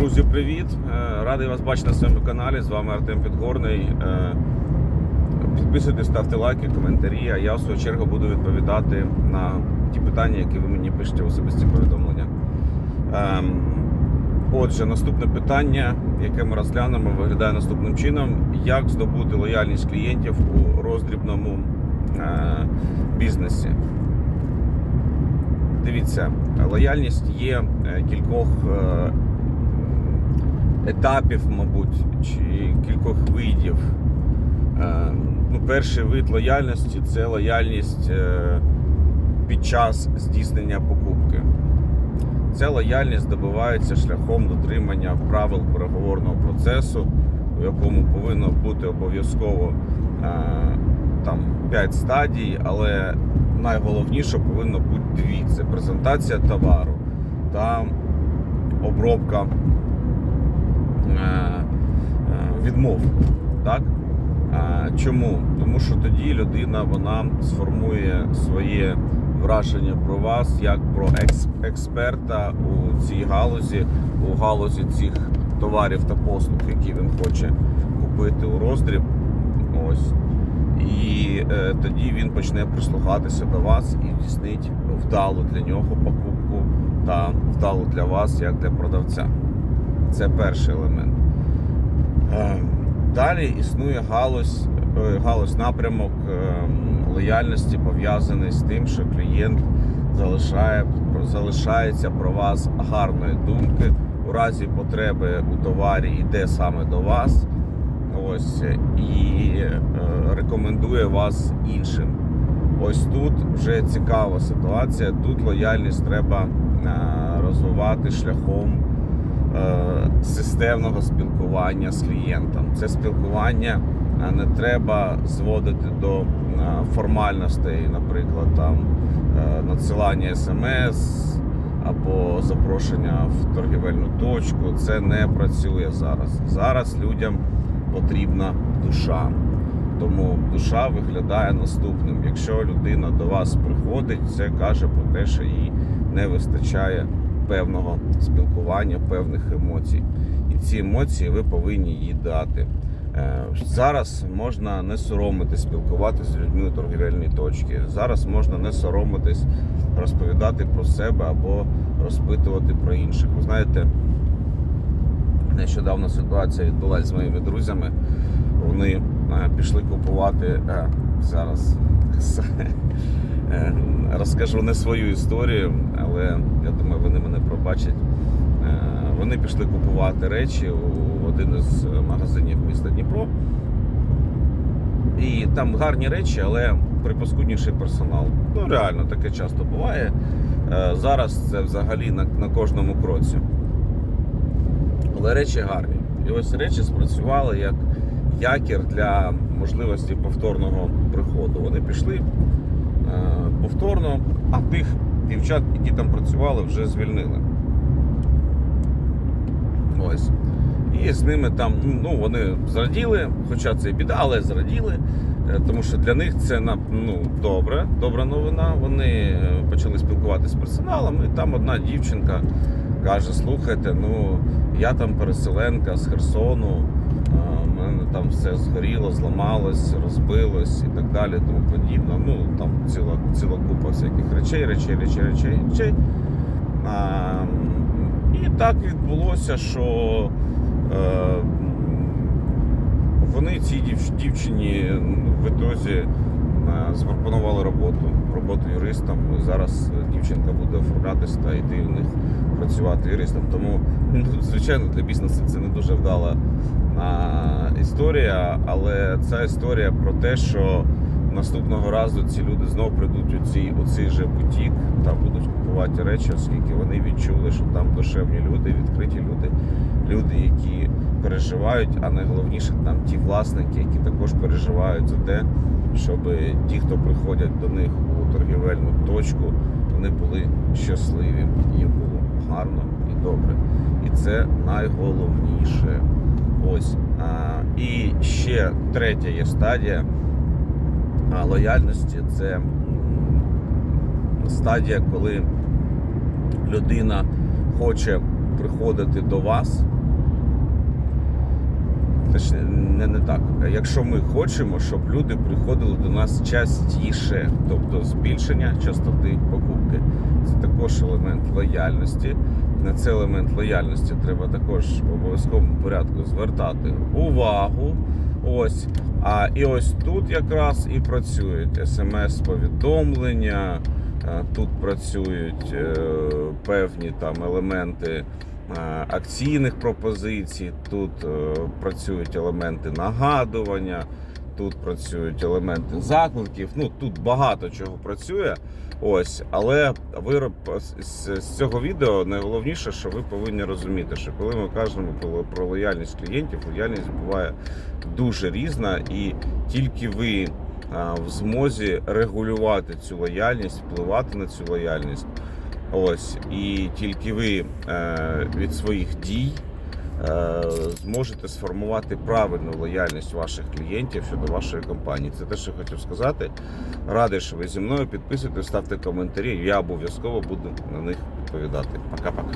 Друзі, привіт! Е, Радий вас бачити на своєму каналі. З вами Артем Підгорний. Е, Підписуйтесь, ставте лайки, коментарі. А я в свою чергу буду відповідати на ті питання, які ви мені пишете особисті повідомлення. Ем, Отже, наступне питання, яке ми розглянемо, виглядає наступним чином: як здобути лояльність клієнтів у роздрібному е, бізнесі. Дивіться, лояльність є кількох етапів, мабуть, чи кількох видів. Е, Ну, перший вид лояльності це лояльність е, під час здійснення покупки. Ця лояльність здобувається шляхом дотримання правил переговорного процесу, у якому повинно бути обов'язково е, там 5 стадій, але найголовніше повинно бути дві: це презентація товару та обробка відмов. Так? Е, Чому? Тому що тоді людина вона сформує своє враження про вас як про експерта у цій галузі, у галузі цих товарів та послуг, які він хоче купити у роздріб. Ось. І е, тоді він почне прислухатися до вас і здійснить вдалу для нього покупку та вдалу для вас як для продавця. Це перший елемент. Е, Далі існує галузь, е, галузь напрямок е, лояльності, пов'язаний з тим, що клієнт залишає, залишається про вас гарної думки. У разі потреби у товарі йде саме до вас. Ось і е, рекомендує вас іншим. Ось тут вже цікава ситуація. Тут лояльність треба е, розвивати шляхом системного спілкування з клієнтом. Це спілкування е, не треба зводити до е, формальностей, наприклад, там е, надсилання смс або запрошення в торгівельну точку. Це не працює зараз. Зараз людям потрібна душа. Тому душа виглядає наступним. Якщо людина до вас приходить, це каже про те, що їй не вистачає певного спілкування, певних емоцій. І ці емоції ви повинні їй дати. Е, Зараз можна не соромитись спілкуватися з людьми у торгівельній точці. Зараз можна не соромитись розповідати про себе або розпитувати про інших. Ви знаєте, нещодавно ситуація відбулася з моїми друзями. Вони е, пішли купувати е, зараз. Е, Розкажу не свою історію, але я думаю, вони мене пробачать. Вони пішли купувати речі у один із магазинів міста Дніпро. І там гарні речі, але припаскудніший персонал. Ну реально таке часто буває. Зараз це взагалі на, на кожному кроці. Але речі гарні. І ось речі спрацювали як якір для можливості повторного приходу. Вони пішли е, повторно, а тих дівчат, які там працювали, вже звільнили. Ось. І з ними там, ну, вони зраділи, хоча це і біда, але зраділи. Е, Тому що для них це ну, добре, добра новина. Вони е, почали спілкуватися з персоналом, і там одна дівчинка каже: слухайте, ну я там переселенка з Херсону, там все згоріло, зламалось, розбилось і так далі, тому подібне. Ну там ціла, ціла купа всяких речей, речей, речей, речей, речей. А, і так відбулося, що е, вони цій дів- дівчині в ітозі запропонували роботу, роботу юристом. Зараз дівчинка буде оформлятися та йти в них працювати юристом. Тому, ну, звичайно, для бізнесу це не дуже вдала історія, але ця історія про те, що наступного разу ці люди знов прийдуть у цей, у цей же бутік та будуть купувати речі, оскільки вони відчули, що там душевні люди, відкриті люди, люди, які переживають, а найголовніше там ті власники, які також переживають за те, щоб ті, хто приходять до них у торгівельну точку, вони були щасливі, їм було гарно і добре. І це найголовніше. Ось. А, і ще третя є стадія лояльності це стадія, коли людина хоче приходити до вас. Не, не так. Якщо ми хочемо, щоб люди приходили до нас частіше, тобто збільшення частоти покупки, це також елемент лояльності. На цей елемент лояльності треба також в обов'язковому порядку звертати увагу. Ось. А і ось тут якраз і працюють смс-повідомлення, тут працюють е, певні там елементи акційних пропозицій, тут е, працюють елементи нагадування, тут працюють елементи закликів. Ну тут багато чого працює. Ось, але ви роб- з, цього відео найголовніше, що ви повинні розуміти, що коли ми кажемо про, лояльність клієнтів, лояльність буває дуже різна, і тільки ви в змозі регулювати цю лояльність, впливати на цю лояльність. Ось, і тільки ви е, від своїх дій зможете сформувати правильну лояльність ваших клієнтів щодо вашої компанії. Це те, що хотів сказати. Радий, що ви зі мною підписуйтесь, ставте коментарі. Я обов'язково буду на них відповідати. Пока-пока.